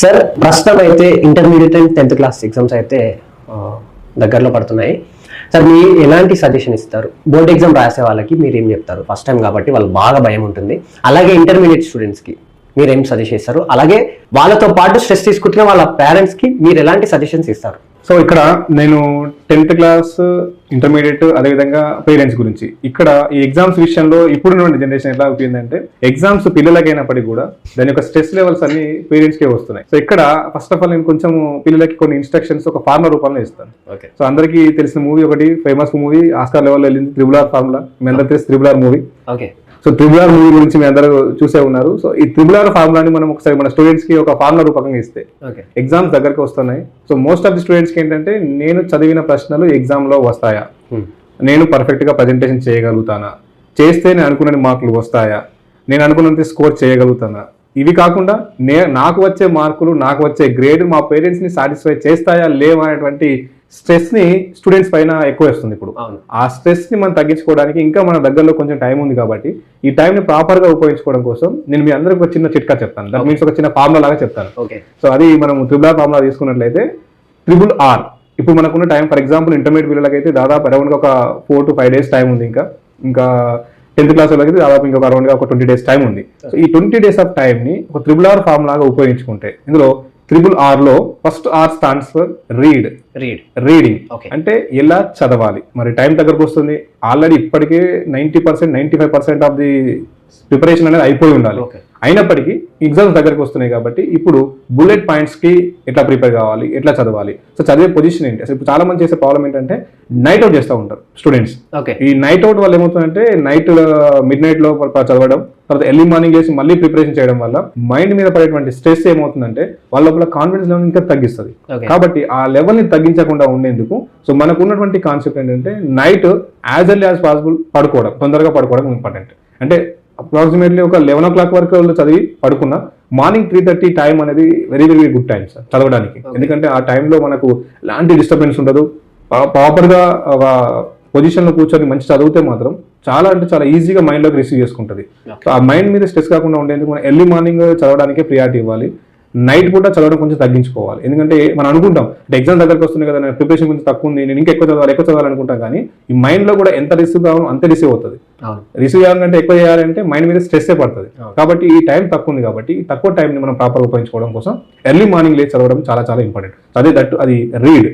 Sir ప్రస్తుతం అయితే intermediate and tenth class exams అయితే దగ్గరలో పడుతున్నాయి. సార్ మీ ఎలాంటి సజెషన్ ఇస్తారు? బోర్డ్ ఎగ్జామ్ రాసే వాళ్ళకి మీరు ఏం చెప్తారు? ఫస్ట్ టైం కాబట్టి వాళ్ళు బాగా భయం ఉంటుంది. అలాగే ఇంటర్మీడియట్ స్టూడెంట్స్కి. మీరు సజెస్ట్ చేస్తారు? అలాగే వాళ్ళతో పాటు స్ట్రెస్ తీసుకుంటున్న వాళ్ళ పేరెంట్స్కి మీరు ఎలాంటి సజెషన్స్ ఇస్తారు? సో ఇక్కడ నేను టెన్త్ క్లాస్ ఇంటర్మీడియట్ అదేవిధంగా పేరెంట్స్ గురించి. ఇక్కడ ఈ ఎగ్జామ్స్ విషయంలో ఇప్పుడున్న జనరేషన్ ఎట్లా అవుతుందంటే ఎగ్జామ్స్ పిల్లలకైనప్పటికీ కూడా దాని యొక్క స్ట్రెస్ లెవెల్స్ అన్ని పేరెంట్స్ కే వస్తున్నాయి. సో ఇక్కడ ఫస్ట్ ఆఫ్ ఆల్ నేను కొంచెం పిల్లలకి కొన్ని ఇన్స్ట్రక్షన్స్ ఒక ఫార్ములా రూపంలో ఇస్తాను. ఓకే సో అందరికీ తెలిసిన మూవీ ఒకటి ఫేమస్ మూవీ ఆస్కార్ లెవెల్లో వెళ్ళింది త్రిబుల్ ఆర్ ఫార్ములా మీ అందరికి తెలిసి triple R movie okay so triple R movie గురించి మీ అందరూ చూసే ఉన్నారు. సో ఈ త్రిబుల్ ఆర్ ఫార్ములాని మనం ఒకసారి మన స్టూడెంట్స్కి ఒక ఫార్ములా రూపకంగా ఇస్తే ఎగ్జామ్స్ దగ్గరకు వస్తున్నాయి. సో మోస్ట్ ఆఫ్ ది స్టూడెంట్స్కి ఏంటంటే నేను చదివిన ప్రశ్నలు ఎగ్జామ్లో వస్తాయా? నేను పర్ఫెక్ట్గా ప్రజెంటేషన్ చేయగలుగుతానా? చేస్తే నేను అనుకున్న మార్కులు వస్తాయా? నేను అనుకున్నంత స్కోర్ చేయగలుగుతానా? ఇవి కాకుండా నే నాకు వచ్చే మార్కులు నాకు వచ్చే గ్రేడ్ మా పేరెంట్స్ని సాటిస్ఫై చేస్తాయా లేవా అనేటువంటి స్ట్రెస్ని స్టూడెంట్స్ పైన ఎక్కువ వస్తుంది ఇప్పుడు. ఆ స్ట్రెస్ని మనం తగ్గించుకోవడానికి ఇంకా మన దగ్గరలో కొంచెం టైం ఉంది కాబట్టి ఈ టైంని ప్రాపర్గా ఉపయోగించుకోవడం కోసం నేను మీ అందరికి ఒక చిన్న చిట్కా చెప్తాను. దట్ మీన్స్ ఒక చిన్న ఫార్ములా లాగా చెప్తాను. ఓకే. సో అది మనం త్రిబుల్ ఆర్ ఫార్ములా తీసుకున్నట్లయితే త్రిబుల్ ఆర్. ఇప్పుడు మనకున్న టైం ఫర్ ఎగ్జాంపుల్ ఇంటర్మీడియట్ పిల్లలకైతే దాదాపు అరౌండ్ ఒక four to five days time ఉంది ఇంకా. ఇంకా టెన్త్ క్లాస్ వాళ్ళకి దాదాపు ఇంకొక అరౌండ్ ఒక ట్వంటీ డేస్ టైం ఉంది. సో ఈ ట్వంటీ డేస్ ఆఫ్ టైం ని ఒక త్రిబుల్ ఆర్ ఫార్ములాగా ఉపయోగించుకుంటే ఇందులో triple ఆర్లో first R stands for read read reading. అంటే ఎలా చదవాలి? మరి టైం దగ్గరకు వస్తుంది. ఆల్రెడీ ఇప్పటికే ninety percent ninety five percent of the preparation అనేది అయిపోయి ఉండాలి. అయినప్పటికీ ఎగ్జామ్స్ దగ్గరకు వస్తున్నాయి కాబట్టి ఇప్పుడు బుల్లెట్ పాయింట్స్కి ఎట్లా ప్రిపేర్ కావాలి ఎట్లా చదవాలి? సో చదివే పొజిషన్ ఏంటి? అసలు ఇప్పుడు చాలా మంది చేసే ప్రాబ్లం ఏంటంటే నైట్ అవుట్ చేస్తూ ఉంటారు స్టూడెంట్స్ ఓకే. ఈ నైట్ అవుట్ వల్ల ఏమవుతుందంటే నైట్ మిడ్ నైట్లో చదవడం తర్వాత ఎర్లీ మార్నింగ్ చేసి మళ్ళీ ప్రిపరేషన్ చేయడం వల్ల మైండ్ మీద పడేటువంటి స్ట్రెస్ ఏమవుతుందంటే వాళ్ళ లోపల కాన్ఫిడెన్స్ లెవెల్ ఇంకా తగ్గిస్తుంది. కాబట్టి ఆ లెవెల్ని తగ్గించకుండా ఉండేందుకు సో మనకు ఉన్నటువంటి కాన్సెప్ట్ ఏంటంటే night as early as possible పడుకోవడం తొందరగా పడుకోవడం ఇంపార్టెంట్ అంటే అప్రాక్సిమేట్లీ ఒక లెవెన్ ఓ క్లాక్ వరకు వాళ్ళు చదివి పడుకున్నా మార్నింగ్ త్రీ థర్టీ టైం అనేది very very good time sir చదవడానికి. ఎందుకంటే ఆ టైంలో మనకు ఎలాంటి డిస్టర్బెన్స్ ఉండదు. ప్రాపర్గా ఒక పొజిషన్లో కూర్చొని మంచి చదివితే మాత్రం చాలా అంటే చాలా ఈజీగా మైండ్లోకి రిసీవ్ చేసుకుంటుంది. ఆ మైండ్ మీద స్ట్రెస్ కాకుండా ఉండేందుకు మనం ఎర్లీ మార్నింగ్ చదవడానికే ప్రియారిటీ ఇవ్వాలి. నైట్ పూట చదవడం కొంచెం తగ్గించుకోవాలి. ఎందుకంటే మనం అనుకుంటాం అంటే ఎగ్జామ్ దగ్గరకు వస్తుంది కదా నేను ప్రిపరేషన్ కొంచెం తక్కువ ఉంది నేను ఇంకా ఎక్కువ చదవాలి ఎక్కువ చదవాలి అనుకుంటాం కానీ ఈ మైండ్లో కూడా ఎంత రిసీవ్ కావాలో అంత రిసీవ్ అవుతుంది. రిసీవ్ చేయాలంటే ఎక్కువ చేయాలంటే మైండ్ మీద స్ట్రెస్ పడుతుంది. కాబట్టి ఈ టైం తక్కువ ఉంది కాబట్టి తక్కువ టైంని మనం ప్రాపర్ ఉపయోగించుకోవడం కోసం ఎర్లీ మార్నింగ్ లేచి చదవడం చాలా చాలా ఇంపార్టెంట్. అదే దట్ అది రీడ్.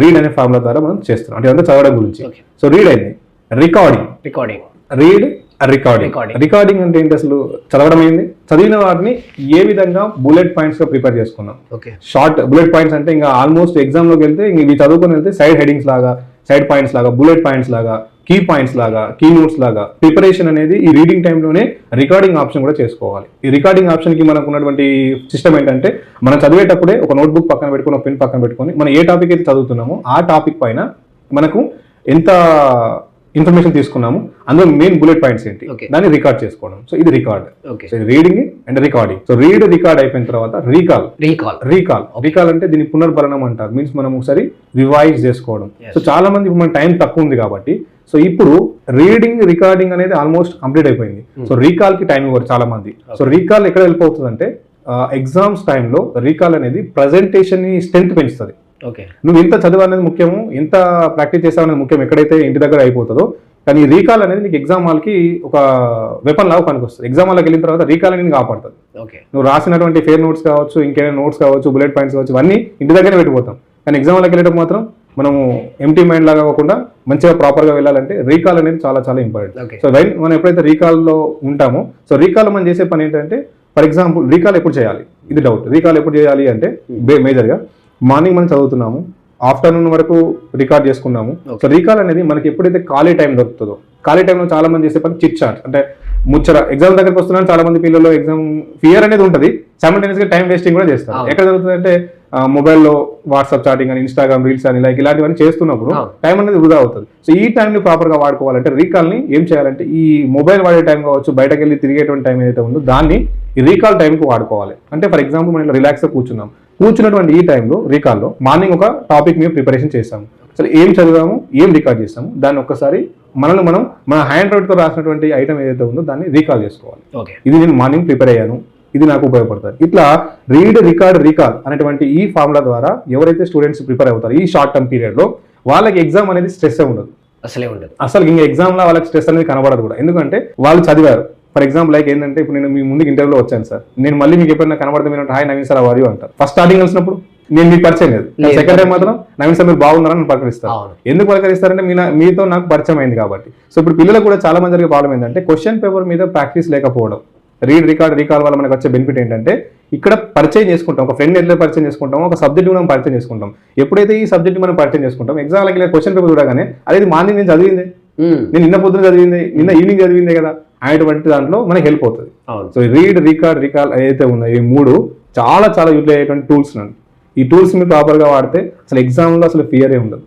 రీడ్ అనే ఫార్ములా ద్వారా మనం చేస్తున్నాం. అంటే చదవడం గురించి. సో రీడ్ అయింది. Recording. Recording. Read recording. Recording అంటే ఏంటి అసలు? చదవడం అయింది చదివిన వాటిని ఏ విధంగా బుల్లెట్ పాయింట్స్గా ప్రిపేర్ చేసుకున్నాం? ఓకే. షార్ట్ బుల్లెట్ పాయింట్స్ అంటే ఇంకా ఆల్మోస్ట్ ఎగ్జామ్లోకి వెళ్తే ఇంక ఇవి చదువుకొని వెళ్తే సైడ్ హెడింగ్స్ లాగా సైడ్ పాయింట్స్ లాగా బుల్లెట్ పాయింట్స్ లాగా కీ పాయింట్స్ లాగా కీ నోట్స్ లాగా ప్రిపరేషన్ అనేది ఈ రీడింగ్ టైంలోనే రికార్డింగ్ ఆప్షన్ కూడా చేసుకోవాలి. ఈ రికార్డింగ్ ఆప్షన్కి మనకు ఉన్నటువంటి సిస్టమ్ ఏంటంటే మనం చదివేటప్పుడే ఒక నోట్బుక్ పక్కన పెట్టుకొని ఒక పెన్ పక్కన పెట్టుకొని మనం ఏ టాపిక్ అయితే చదువుతున్నామో ఆ టాపిక్ పైన మనకు ఎంత ఇన్ఫర్మేషన్ తీసుకున్నాము. అందులో మెయిన్ బుల్లెట్ పాయింట్స్ ఏంటి. దాన్ని రికార్డ్ చేసుకోవడం. సో ఇది రికార్డ్ ఓకే సో ఇది reading and recording so read record అయిపోయిన తర్వాత రీకాల్ రీకాల్ రీకాల్ రీకాల్ అంటే దీన్ని పునర్భరణం అంటారు. మీన్స్ మనం ఒకసారి రివైజ్ చేసుకోవడం. సో చాలా మంది మన టైం తక్కువ ఉంది కాబట్టి సో ఇప్పుడు రీడింగ్ రికార్డింగ్ అనేది ఆల్మోస్ట్ కంప్లీట్ అయిపోయింది. సో రీకాల్కి టైం ఇవ్వరు చాలా మంది. సో రీకాల్ ఎక్కడ వెళ్ళిపోతుంది అంటే ఎగ్జామ్స్ టైంలో రీకాల్ అనేది ప్రజెంటేషన్ని స్ట్రెంత్ పెంచుతుంది. ఓకే. నువ్వు ఎంత చదువు అనేది ముఖ్యము ఎంత ప్రాక్టీస్ చేసావు అనేది ముఖ్యం ఎక్కడైతే ఇంటి దగ్గర అయిపోతుందో కానీ రీకాల్ అనేది నీకు ఎగ్జామ్ హాల్కి ఒక వెపన్ లాగా పనికొస్తుంది. ఎగ్జామ్ హాల్కి వెళ్ళిన తర్వాత రీకాల్ అనేది కాపాడుతుంది ఓకే. నువ్వు రాసినటువంటి ఫేర్ నోట్స్ కావచ్చు ఇంకేమైనా నోట్స్ కావచ్చు బుల్లెట్ పాయింట్స్ కావచ్చు ఇవన్నీ ఇంటి దగ్గరే పెట్టిపోతాం. కానీ ఎగ్జామ్ వాళ్ళకి వెళ్ళడం మాత్రం మనము ఎంటీ మైండ్ లాగా కాకుండా మంచిగా ప్రాపర్గా వెళ్ళాలంటే రీకాల్ అనేది చాలా చాలా ఇంపార్టెంట్ సో వెన్ మనం ఎప్పుడైతే రీకాల్లో ఉంటామో సో రీకాల్ మనం చేసే పని ఏంటంటే ఫర్ ఎగ్జాంపుల్ రీకాల్ ఎప్పుడు చేయాలి? ఇది డౌట్ రీకాల్ ఎప్పుడు చేయాలి అంటే మేజర్గా మార్నింగ్ మనం చదువుతున్నాము ఆఫ్టర్నూన్ వరకు రికార్డ్ చేసుకున్నాము. సో రీకాల్ అనేది మనకి ఎప్పుడైతే ఖాళీ టైం దొరుకుతుందో ఖాళీ టైంలో చాలా మంది చేసే పని చిట్ చాట్ అంటే ముచ్చర ఎగ్జామ్ దగ్గరకు వస్తున్నాను చాలా మంది పిల్లలు ఎగ్జామ్ ఫియర్ అనేది ఉంటుంది గా టైం వేస్టింగ్ కూడా చేస్తారు. ఎక్కడ జరుగుతుందంటే ఆ, మొబైల్లో వాట్సాప్ చాటింగ్ అని ఇన్స్టాగ్రామ్ రీల్స్ అని లైక్ ఇలాంటివన్నీ చేస్తున్నప్పుడు. టైం అనేది వృధా అవుతుంది. సో ఈ టైంని ప్రాపర్గా వాడుకోవాలంటే రీకాల్ని ఏం చేయాలంటే ఈ మొబైల్ వాడే టైం కావచ్చు బయటకు వెళ్ళి తిరిగేటువంటి టైం ఏదైతే ఉందో దాన్ని ఈ రీకాల్ టైంకి వాడుకోవాలి. అంటే ఫర్ ఎగ్జాంపుల్ మనం ఇలా రిలాక్స్గా కూర్చున్నాం. కూర్చున్నటువంటి ఈ టైంలో రీకాల్లో మార్నింగ్ ఒక టాపిక్ మీద ప్రిపరేషన్ చేస్తాము అసలు ఏం చదివాము ఏం రికార్డ్ చేస్తాము దాన్ని ఒక్కసారి మనల్ని మనం మన హ్యాండ్ రైట్తో రాసినటువంటి ఐటమ్ ఏదైతే ఉందో దాన్ని రీకాల్ చేసుకోవాలి. ఓకే. ఇది నేను మార్నింగ్ ప్రిపేర్ అయ్యాను. ఇది నాకు ఉపయోగపడుతుంది ఇట్లా రీడ్ రికార్డ్ రికాల్ అనేటువంటి ఈ ఫార్ములా ద్వారా ఎవరైతే స్టూడెంట్స్ ప్రిపేర్ అవుతారో ఈ షార్ట్ టర్మ్ పీరియడ్లో వాళ్ళకి ఎగ్జామ్ అనేది స్ట్రెస్ ఉండదు. అసలే ఉండదు. అసలు ఇంకా ఎగ్జామ్లో వాళ్ళకి స్ట్రెస్ అనేది కనబడదు కూడా. ఎందుకంటే వాళ్ళు చదివారు. ఫర్ ఎగ్జాంపుల్ లైక్ ఏంటంటే ఇప్పుడు నేను మీ ముందుకు ఇంటర్వ్యూలో వచ్చాను సార్. నేను మళ్ళీ మీకు ఎప్పుడైనా కనబడితే మీరు హాయ్ నవీన్ సార్ అవారు అంటారు. ఫస్ట్ స్టార్టింగ్ కలిసినప్పుడు నేను మీకు పరిచయం లేదు. సెకండ్ టైం మాత్రం నవీన్ సార్ మీరు బాగున్నారని నన్ను పలకరిస్తారు. ఎందుకు పలకరిస్తారంటే మీ మీతో నాకు పరిచయం అయింది కాబట్టి. సో ఇప్పుడు పిల్లలకు కూడా చాలా మంది జరిగే ప్రాబ్లం ఏంటంటే క్వశ్చన్ పేపర్ మీద ప్రాక్టీస్ లేకపోవడం. రీడ్ రికార్డ్ రీకాల్ వల్ల మనకు వచ్చే బెనిఫిట్ ఏంటంటే ఇక్కడ పరిచయం చేసుకుంటాం. ఒక ఫ్రెండ్ ఎట్లా పరిచయం చేసుకుంటాం ఒక సబ్జెక్ట్ మనం పరిచయం చేసుకుంటాం. ఎప్పుడైతే ఈ సబ్జెక్ట్ మనం పరిచయం చేసుకుంటాం ఎగ్జామ్ ఇలా క్వశ్చన్ పేపర్ చూడగానే అదే మార్నింగ్ నేను చదివింది. నేను నిన్న పొద్దున చదివింది. నిన్న ఈవినింగ్ చదివిందే కదా. అనేటువంటి దాంట్లో మనకి హెల్ప్ అవుతుంది. సో రీడ్ రికార్డ్ రికాల్ ఏదైతే ఉన్నాయో ఈ మూడు చాలా చాలా యూటిలైజ్ అయ్యేటువంటి టూల్స్ ఈ టూల్స్ మీరు ప్రాపర్గా వాడితే అసలు ఎగ్జామ్లో అసలు ఫియరే ఉండదు.